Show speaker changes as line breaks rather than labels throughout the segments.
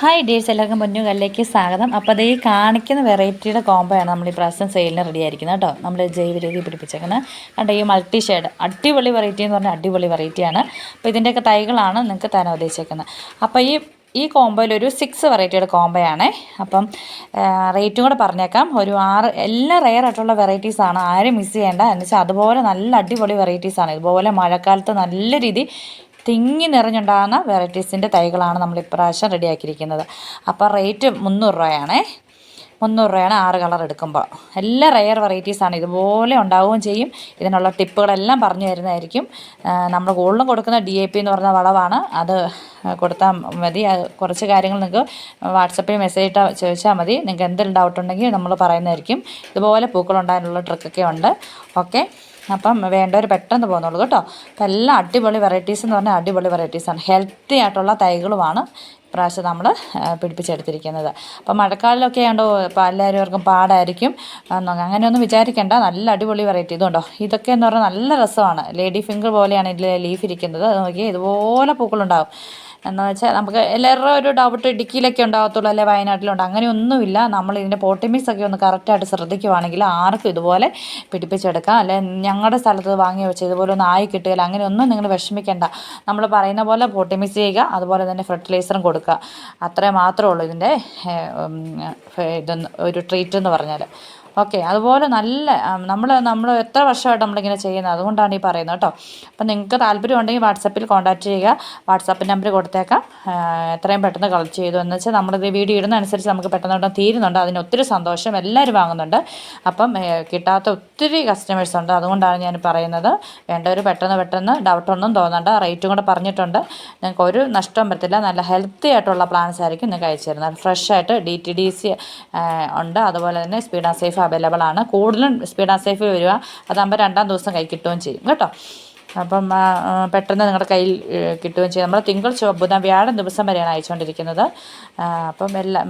Hi ഡേഴ്സ് എല്ലാവർക്കും പൊന്നു കല്ലേക്ക് സ്വാഗതം. അപ്പോൾ അത് ഈ കാണിക്കുന്ന വെറൈറ്റിയുടെ കോംബോയാണ് നമ്മൾ ഈ പ്രാവശ്യം സെയിലിന് റെഡി ആയിരിക്കുന്നത് കേട്ടോ. നമ്മൾ ജൈവ രീതി പിടിപ്പിച്ചേക്കുന്നത് കണ്ടോ ഈ മൾട്ടി ഷെയ്ഡ് അടിപൊളി വെറൈറ്റി എന്ന് പറഞ്ഞാൽ അടിപൊളി വെറൈറ്റിയാണ് അപ്പോൾ ഇതിന്റെയൊക്കെ തൈകളാണ് നിങ്ങൾക്ക് തരാൻ ഉദ്ദേശിക്കുന്നത് അപ്പോൾ ഈ ഈ കോംബോയിൽ ഒരു സിക്സ് വെറൈറ്റിയുടെ കോംബോയാണേ അപ്പം റേറ്റും കൂടെ പറഞ്ഞേക്കാം. ഒരു ആറ് എല്ലാ റെയർ ആയിട്ടുള്ള വെറൈറ്റീസാണ് ആരും മിസ് ചെയ്യേണ്ട. എന്ന് വെച്ചാൽ അതുപോലെ നല്ല അടിപൊളി വെറൈറ്റീസാണ് ഇതുപോലെ മഴക്കാലത്ത് നല്ല രീതി തിങ്ങി നിറഞ്ഞുണ്ടാകുന്ന വെറൈറ്റീസിന്റെ തൈകളാണ് നമ്മൾ ഇപ്രാവശ്യം റെഡിയാക്കിയിരിക്കുന്നത്. അപ്പോൾ റേറ്റ് മുന്നൂറ് രൂപയാണേ. മുന്നൂറ് രൂപയാണ് ആറ് കളർ എടുക്കുമ്പോൾ എല്ലാ റെയർ വെറൈറ്റീസാണ് ഇതുപോലെ ഉണ്ടാവുകയും ചെയ്യും. ഇതിനുള്ള ടിപ്പുകളെല്ലാം പറഞ്ഞു തരുന്നതായിരിക്കും. നമ്മൾ കൂടുതലും കൊടുക്കുന്ന ഡി എ പി എന്ന് പറഞ്ഞ വളവാണ്. അത് കൊടുത്താൽ മതി. കുറച്ച് കാര്യങ്ങൾ നിങ്ങൾക്ക് വാട്സപ്പിൽ മെസ്സേജ് ഇട്ടാൽ ചോദിച്ചാൽ മതി. നിങ്ങൾക്ക് എന്തെങ്കിലും ഡൗട്ട് ഉണ്ടെങ്കിൽ നമ്മൾ പറയുന്നതായിരിക്കും. ഇതുപോലെ പൂക്കളുണ്ടാകാനുള്ള ട്രിക്കൊക്കെ ഉണ്ട്. ഓക്കെ അപ്പം വേണ്ടവർ പെട്ടെന്ന് പോകുന്നുള്ളൂ കേട്ടോ. അപ്പം എല്ലാം അടിപൊളി വെറൈറ്റീസ് എന്ന് പറഞ്ഞാൽ അടിപൊളി വെറൈറ്റീസാണ് ഹെൽത്തി ആയിട്ടുള്ള തൈകളുമാണ് ഇപ്രാവശ്യം നമ്മൾ പിടിപ്പിച്ചെടുത്തിരിക്കുന്നത്. അപ്പം മഴക്കാലമൊക്കെ ആയതുകൊണ്ട് ഇപ്പോൾ എല്ലാവർക്കും പാടായിരിക്കും. അങ്ങനെയൊന്നും വിചാരിക്കേണ്ട. നല്ല അടിപൊളി വെറൈറ്റി ഇതുണ്ടോ ഇതൊക്കെ എന്ന് പറഞ്ഞാൽ നല്ല രസമാണ്. ലേഡി ഫിംഗർ പോലെയാണ് ഇതിൽ ലീഫ് ഇരിക്കുന്നത്. നോക്കിയാൽ ഇതുപോലെ പൂക്കളുണ്ടാകും എന്ന് വെച്ചാൽ നമുക്ക് എല്ലാവരുടെ ഒരു ഡൗട്ട് ഇടുക്കിയിലൊക്കെ ഉണ്ടാകത്തുള്ളൂ അല്ലെ വയനാട്ടിലുണ്ട്. അങ്ങനെയൊന്നുമില്ല. നമ്മൾ ഇതിന്റെ പോട്ടിമീസൊക്കെ ഒന്ന് കറക്റ്റായിട്ട് ശ്രദ്ധിക്കുവാണെങ്കിൽ ആർക്കും ഇതുപോലെ പിടിപ്പിച്ചെടുക്കാം അല്ലെ? ഞങ്ങളുടെ സ്ഥലത്ത് വാങ്ങി വെച്ച് ഇതുപോലെ ഒന്ന് ആയി കിട്ടുകയില്ല അങ്ങനെയൊന്നും നിങ്ങൾ വിഷമിക്കേണ്ട. നമ്മൾ പറയുന്ന പോലെ പോട്ടിമിക്സ് ചെയ്യുക അതുപോലെ തന്നെ ഫെർട്ടിലൈസറും കൊടുക്കുക. അത്രേ മാത്രമേ ഉള്ളൂ ഇതിന്റെ ഇതൊന്ന് ഒരു ട്രീറ്റ് എന്ന് പറഞ്ഞാൽ ഓക്കെ അതുപോലെ നല്ല നമ്മൾ നമ്മൾ എത്ര വർഷമായിട്ട് നമ്മളിങ്ങനെ ചെയ്യുന്നത്? അതുകൊണ്ടാണ് ഈ പറയുന്നത് കേട്ടോ. അപ്പം നിങ്ങൾക്ക് താല്പര്യം ഉണ്ടെങ്കിൽ വാട്സപ്പിൽ കോൺടാക്റ്റ് ചെയ്യുക. വാട്സപ്പ് നമ്പർ കൊടുത്തേക്കാം. എത്രയും പെട്ടെന്ന് കളക്ട് ചെയ്തു. എന്ന് വെച്ചാൽ നമ്മളിത് വീഡിയോ ഇടുന്നതനുസരിച്ച് നമുക്ക് പെട്ടെന്ന് പെട്ടെന്ന് തീരുന്നുണ്ട്. അതിന് ഒത്തിരി സന്തോഷം. എല്ലാവരും വാങ്ങുന്നുണ്ട്. അപ്പം കിട്ടാത്ത ഒത്തിരി കസ്റ്റമേഴ്സ് ഉണ്ട്. അതുകൊണ്ടാണ് ഞാൻ പറയുന്നത്. വേണ്ടവർ പെട്ടെന്ന് പെട്ടെന്ന് ഡൗട്ടൊന്നും തോന്നണ്ട. റേറ്റും കൂടെ പറഞ്ഞിട്ടുണ്ട്. നിങ്ങൾക്ക് ഒരു നഷ്ടം വരത്തില്ല. നല്ല ഹെൽത്തി ആയിട്ടുള്ള പ്ലാൻസ് ആയിരിക്കും നിങ്ങൾക്ക് അയച്ചു തരുന്നത്. ഫ്രഷ് ആയിട്ട് ഡി ടി ഡി സി ഉണ്ട്. അതുപോലെ തന്നെ സ്പീഡ് ആൻഡ് സേഫ് അവൈലബിൾ ആണ്. കൂടുതലും സ്പീഡ് ആൻഡ് സേഫ് വരിക. അതാകുമ്പോൾ രണ്ടാം ദിവസം കൈ കിട്ടുകയും ചെയ്യും. കേട്ടോ? അപ്പം പെട്ടെന്ന് നിങ്ങളുടെ കയ്യിൽ കിട്ടുകയും ചെയ്യും. നമ്മൾ തിങ്കൾ ചൊവ്വ ബുധൻ വ്യാഴം ദിവസം വരെയാണ് അയച്ചുകൊണ്ടിരിക്കുന്നത്. അപ്പം എല്ലാ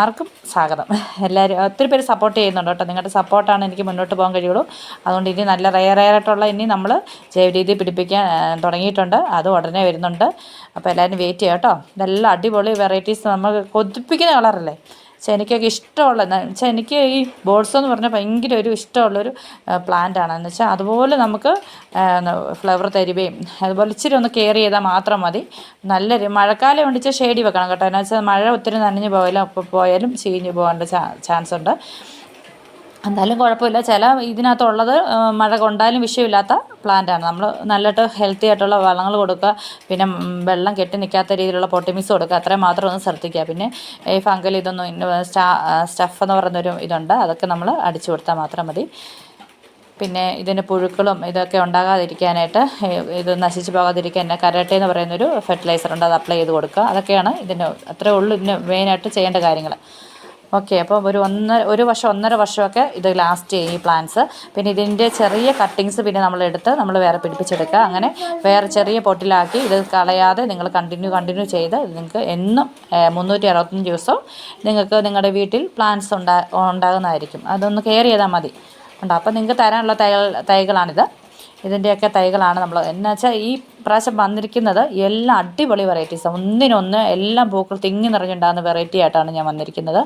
ആർക്കും സ്വാഗതം. എല്ലാവരും ഒത്തിരി പേര് സപ്പോർട്ട് ചെയ്യുന്നുണ്ട് കേട്ടോ. നിങ്ങളുടെ സപ്പോർട്ടാണ് എനിക്ക് മുന്നോട്ട് പോകാൻ കഴിയുള്ളൂ. അതുകൊണ്ട് ഇനി നല്ല റയർ റയറായിട്ടുള്ള ഇനി നമ്മൾ ജൈവ രീതി പിടിപ്പിക്കാൻ തുടങ്ങിയിട്ടുണ്ട്. അത് ഉടനെ വരുന്നുണ്ട്. അപ്പോൾ എല്ലാവരും വെയിറ്റ് ചെയ്യാം കേട്ടോ. ഇതെല്ലാം അടിപൊളി വെറൈറ്റീസ് നമ്മൾ കൊതിപ്പിക്കുന്ന കളറല്ലേ പക്ഷേ എനിക്കൊക്കെ ഇഷ്ടമുള്ള വെച്ചാൽ എനിക്ക് ഈ ബോൾസോ എന്ന് പറഞ്ഞാൽ ഭയങ്കര ഒരു ഇഷ്ടമുള്ളൊരു പ്ലാന്റാണ് എന്ന് വെച്ചാൽ അതുപോലെ നമുക്ക് ഫ്ലവർ തരുകയും അതുപോലെ ഇച്ചിരി ഒന്ന് കെയർ ചെയ്താൽ മാത്രം മതി. നല്ലൊരു മഴക്കാലം ഉണ്ടിച്ചാൽ ഷേഡി വെക്കണം കേട്ടോ. എന്ന് വെച്ചാൽ മഴ ഒത്തിരി നനഞ്ഞു പോയാലും പോയാലും ചീഞ്ഞ് പോകാനുള്ള ചാൻസ് ഉണ്ട്. എന്തായാലും കുഴപ്പമില്ല. ചില ഇതിനകത്തുള്ളത് മഴ കൊണ്ടാലും വിഷയമില്ലാത്ത പ്ലാന്റാണ് നമ്മൾ നല്ലിട്ട് ഹെൽത്തി ആയിട്ടുള്ള വളങ്ങൾ കൊടുക്കുക. പിന്നെ വെള്ളം കെട്ടി നിൽക്കാത്ത രീതിയിലുള്ള പൊട്ടിമിക്സ് കൊടുക്കുക. അത്രയും മാത്രം ഒന്ന് ശ്രദ്ധിക്കുക. പിന്നെ ഈ ഫംഗൽ ഇതൊന്നും സ്റ്റാ സ്റ്റഫ് എന്ന് പറയുന്നൊരു ഇതുണ്ട്. അതൊക്കെ നമ്മൾ അടിച്ചു കൊടുത്താൽ മാത്രം മതി. പിന്നെ ഇതിന് പുഴുക്കളും ഇതൊക്കെ ഉണ്ടാകാതിരിക്കാനായിട്ട് ഇത് നശിച്ചു പോകാതിരിക്കാൻ കരട്ടെ എന്ന് പറയുന്നൊരു ഫെർട്ടിലൈസർ ഉണ്ട്. അത് അപ്ലൈ ചെയ്ത് കൊടുക്കുക. അതൊക്കെയാണ് ഇതിന് അത്രേ ഉള്ളൂ. ഇതിന് മെയിനായിട്ട് ചെയ്യേണ്ട കാര്യങ്ങൾ ഓക്കെ അപ്പോൾ ഒരു ഒന്നര ഒരു വർഷം ഒന്നര വർഷമൊക്കെ ഇത് ലാസ്റ്റ് ചെയ്യും ഈ പ്ലാന്റ്സ് പിന്നെ ഇതിന്റെ ചെറിയ കട്ടിങ്സ് പിന്നെ നമ്മൾ എടുത്ത് നമ്മൾ വേറെ പിടിപ്പിച്ചെടുക്കുക. അങ്ങനെ വേറെ ചെറിയ പൊട്ടിലാക്കി ഇത് കളയാതെ നിങ്ങൾ കണ്ടിന്യൂ കണ്ടിന്യൂ ചെയ്ത് നിങ്ങൾക്ക് എന്നും മുന്നൂറ്റി അറുപത്തഞ്ച് ദിവസവും നിങ്ങൾക്ക് നിങ്ങളുടെ വീട്ടിൽ പ്ലാന്റ്സ് ഉണ്ടാ ഉണ്ടാകുന്നതായിരിക്കും. അതൊന്ന് കെയർ ചെയ്താൽ മതി. ഉണ്ട്? അപ്പോൾ നിങ്ങൾക്ക് തരാനുള്ള തൈകൾ തൈകളാണിത്. ഇതിന്റെയൊക്കെ തൈകളാണ് നമ്മൾ എന്നുവെച്ചാൽ ഈ പ്രാവശ്യം വന്നിരിക്കുന്നത് എല്ലാം അടിപൊളി വെറൈറ്റീസാണ് ഒന്നിനൊന്ന് എല്ലാം പൂക്കൾ തിങ്ങി നിറഞ്ഞുണ്ടാകുന്ന വെറൈറ്റി ആയിട്ടാണ് ഞാൻ വന്നിരിക്കുന്നത്.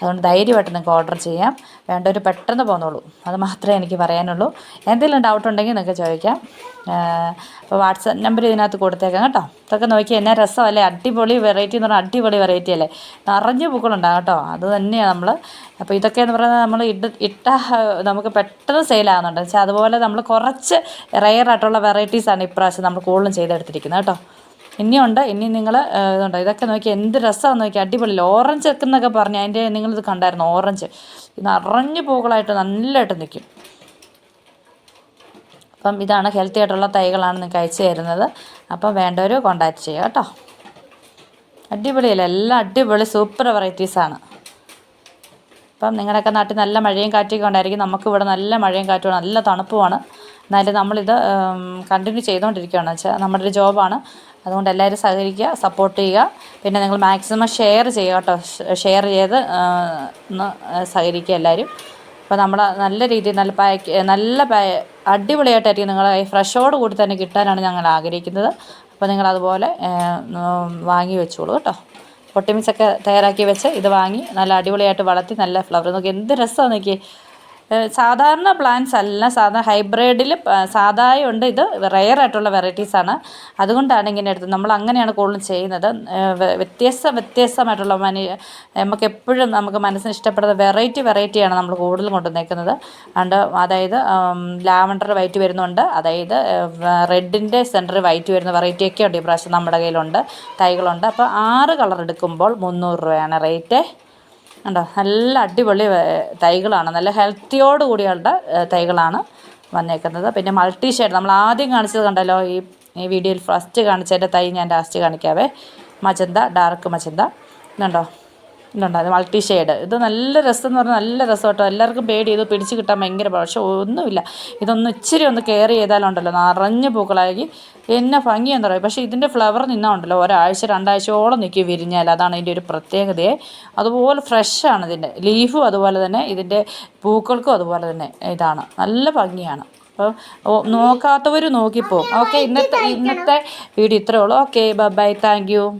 അതുകൊണ്ട് ധൈര്യമായിട്ട് നിങ്ങൾക്ക് ഓർഡർ ചെയ്യാം. വേണ്ടവർ പെട്ടെന്ന് പോന്നോളൂ. അത് മാത്രമേ എനിക്ക് പറയാനുള്ളൂ. എന്തെങ്കിലും ഡൗട്ട് ഉണ്ടെങ്കിൽ നിങ്ങൾക്ക് ചോദിക്കാം. അപ്പോൾ വാട്സപ്പ് നമ്പർ ഇതിനകത്ത് കൊടുത്തേക്കാം കേട്ടോ. ഇതൊക്കെ നോക്കി എന്നെ രസമല്ലേ? അടിപൊളി വെറൈറ്റി എന്ന് പറഞ്ഞാൽ അടിപൊളി വെറൈറ്റി അല്ലേ? നിറഞ്ഞ പൂക്കളുണ്ടാകും കേട്ടോ. അത് തന്നെയാണ് നമ്മൾ അപ്പോൾ ഇതൊക്കെ എന്ന് പറയുന്നത് നമ്മൾ ഇട്ട് ഇട്ട നമുക്ക് പെട്ടെന്ന് സെയിലാകുന്നുണ്ട് പക്ഷേ അതുപോലെ നമ്മൾ കുറച്ച് റെയർ ആയിട്ടുള്ള വെറൈറ്റീസാണ് ഇപ്രാവശ്യം നമ്മൾ കൂടുതലും ചെയ്തെടുത്തിരിക്കുന്നത് കേട്ടോ. ഇനിയുണ്ട് ഇനി നിങ്ങൾ ഇതുണ്ട്. ഇതൊക്കെ നോക്കി എന്ത് രസമാണെന്ന് നോക്കി. അടിപൊളി ഓറഞ്ച് എന്നൊക്കെ പറഞ്ഞു അതിന്റെ നിങ്ങളിത് കണ്ടായിരുന്നു? ഓറഞ്ച് നിറഞ്ഞു പൂക്കളായിട്ട് നല്ലതായിട്ട് നിൽക്കും. അപ്പം ഇതാണ് ഹെൽത്തി ആയിട്ടുള്ള തൈകളാണ് നിങ്ങൾക്ക് അയച്ചു തരുന്നത്. അപ്പം വേണ്ടവർ കോണ്ടാക്ട് ചെയ്യുക കേട്ടോ. അടിപൊളിയല്ല? എല്ലാം അടിപൊളി സൂപ്പർ വെറൈറ്റീസാണ് അപ്പം നിങ്ങളുടെയൊക്കെ നാട്ടിൽ നല്ല മഴയും കാറ്റൊക്കെ ഉണ്ടായിരിക്കും. നമുക്കിവിടെ നല്ല മഴയും കാറ്റുമാണ് നല്ല തണുപ്പുമാണ് എന്നാലും നമ്മളിത് കണ്ടിന്യൂ ചെയ്തുകൊണ്ടിരിക്കുകയാണ്. വെച്ചാൽ നമ്മുടെ ഒരു ജോബാണ്. അതുകൊണ്ട് എല്ലാവരും സഹകരിക്കുക സപ്പോർട്ട് ചെയ്യുക. പിന്നെ നിങ്ങൾ മാക്സിമം ഷെയർ ചെയ്യുക കേട്ടോ. ഷെയർ ചെയ്ത് ഒന്ന് സഹകരിക്കുക എല്ലാവരും. അപ്പോൾ നമ്മൾ നല്ല രീതിയിൽ നല്ല പാക്ക് നല്ല അടിപൊളിയായിട്ടായിരിക്കും നിങ്ങൾ ഫ്രഷോട് കൂടി തന്നെ കിട്ടാനാണ് ഞങ്ങൾ ആഗ്രഹിക്കുന്നത്. അപ്പോൾ നിങ്ങൾ അതുപോലെ വാങ്ങി വെച്ചോളൂ കേട്ടോ. പൊട്ടിമിക്സൊക്കെ തയ്യാറാക്കി വെച്ച് ഇത് വാങ്ങി നല്ല അടിപൊളിയായിട്ട് വളർത്തി നല്ല ഫ്ലവർ നോക്കി എന്ത് രസമാണ് നോക്കി സാധാരണ പ്ലാന്റ്സ് അല്ല സാധാ ഹൈബ്രിഡിൽ സാധാരണയുണ്ട് ഇത് റെയർ ആയിട്ടുള്ള വെറൈറ്റീസാണ് അതുകൊണ്ടാണ് ഇങ്ങനെ എടുത്തത് നമ്മൾ അങ്ങനെയാണ് കൂടുതലും ചെയ്യുന്നത്. വ്യത്യസ്ത വ്യത്യസ്തമായിട്ടുള്ള മനി നമുക്ക് എപ്പോഴും നമുക്ക് മനസ്സിന് ഇഷ്ടപ്പെടുന്ന വെറൈറ്റി വെറൈറ്റിയാണ് നമ്മൾ കൂടുതലും കൊണ്ടുവന്നേക്കുന്നത് അതുകൊണ്ട് അതായത് ലാവണ്ടർ വൈറ്റ് വരുന്നുണ്ട്. അതായത് റെഡിന്റെ സെന്റർ വൈറ്റ് വരുന്ന വെറൈറ്റിയൊക്കെ ഉണ്ട് ഈ പ്രാവശ്യം നമ്മുടെ കയ്യിലുണ്ട്. തൈകളുണ്ട്. അപ്പോൾ ആറ് കളർ എടുക്കുമ്പോൾ മുന്നൂറ് രൂപയാണ് റേറ്റ് ഉണ്ടോ നല്ല അടിപൊളി തൈകളാണ്. നല്ല ഹെൽത്തിയോട് കൂടിയുള്ള തൈകളാണ് വന്നേക്കുന്നത്. പിന്നെ മൾട്ടി ഷെയ്ഡ് നമ്മൾ ആദ്യം കാണിച്ചത് കണ്ടല്ലോ ഈ ഈ വീഡിയോയിൽ ഫസ്റ്റ് കാണിച്ചതിന്റെ തൈ ഞാൻ ലാസ്റ്റ് കാണിക്കാവേ. Magenta dark magenta. ഇതുണ്ടോ ഇതുണ്ടോ അത് മൾട്ടി ഷെയ്ഡ് ഇത് നല്ല രസം എന്ന് പറഞ്ഞാൽ നല്ല രസം കേട്ടോ എല്ലാവർക്കും പേടി ഇത് പിടിച്ച് കിട്ടാൻ ഭയങ്കര. പക്ഷെ ഒന്നുമില്ല. ഇതൊന്ന് ഇച്ചിരി ഒന്ന് കെയർ ചെയ്താലുണ്ടല്ലോ. നിറഞ്ഞ് പൂക്കളാക്കി എന്നെ ഭംഗിയെന്ന് പറയും പക്ഷേ ഇതിന്റെ ഫ്ലവർ നിന്നാൽ ഉണ്ടല്ലോ ഒരാഴ്ച രണ്ടാഴ്ചയോളം നിൽക്കും വിരിഞ്ഞാൽ. അതാണ് ഇതിന്റെ ഒരു പ്രത്യേകതയെ. അതുപോലെ ഫ്രഷാണ് ഇതിന്റെ. ലീഫും അതുപോലെ തന്നെ ഇതിന്റെ പൂക്കൾക്കും അതുപോലെ തന്നെ ഇതാണ്. നല്ല ഭംഗിയാണ്. അപ്പോൾ നോക്കാത്തവർ നോക്കിപ്പോവും. ഓക്കെ ഇന്നത്തെ ഇന്നത്തെ വീഡിയോ ഇത്രേ ഉള്ളൂ. Okay bye thank you